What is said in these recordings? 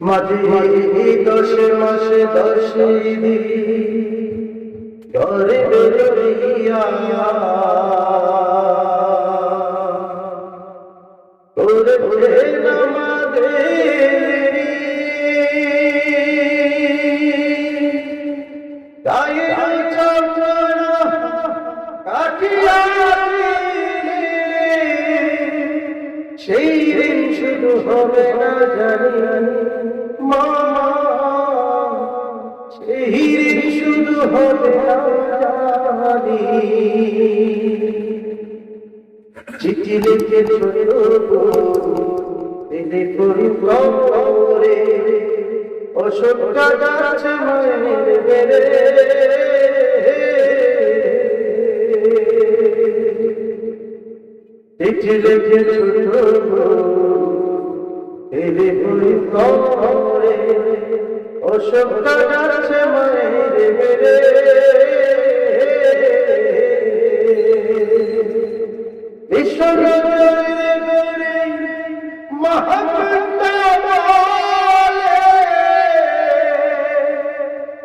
মাঝে দশে মাসে দশে ঘরে বেরিয়া করেছে নামাদের সেই দিন শুরু হবে না জানি। মা, সেই দিন শুরু হবে না জানি। চিঠি লিখে ছোট দিদি করি করে অশোকটা গাছে চিঠি লিখে ছোট দিদি করি করে অশোকটা গাছে মায়ের বেড়ে বিশ্বনগরে গরে মহামন্দ বলে।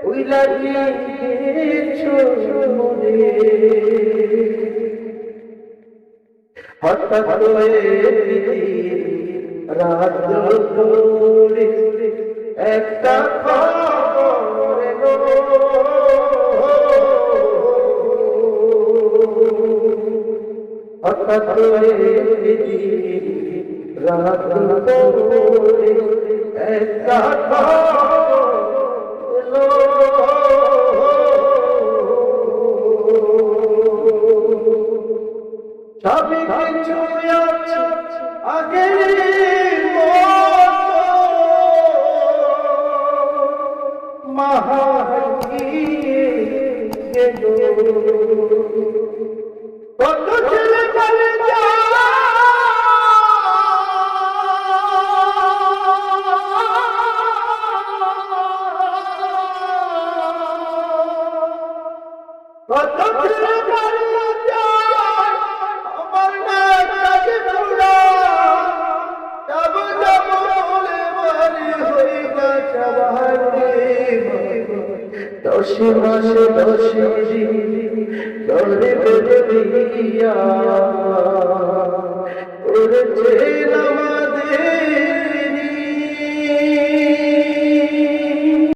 ওই লাগিয়েছো মনে? হঠাৎ করে রাত দৌড়ে একটা খবর হঠাৎ করে রাত পরে একটা এলো সবই কিছু আছে মতো। মাহাগিয়ে কত ছেলে বলে কত ছেলে বলে দশ মাসে দশ দরে বেরিয়া করেছে আমাদের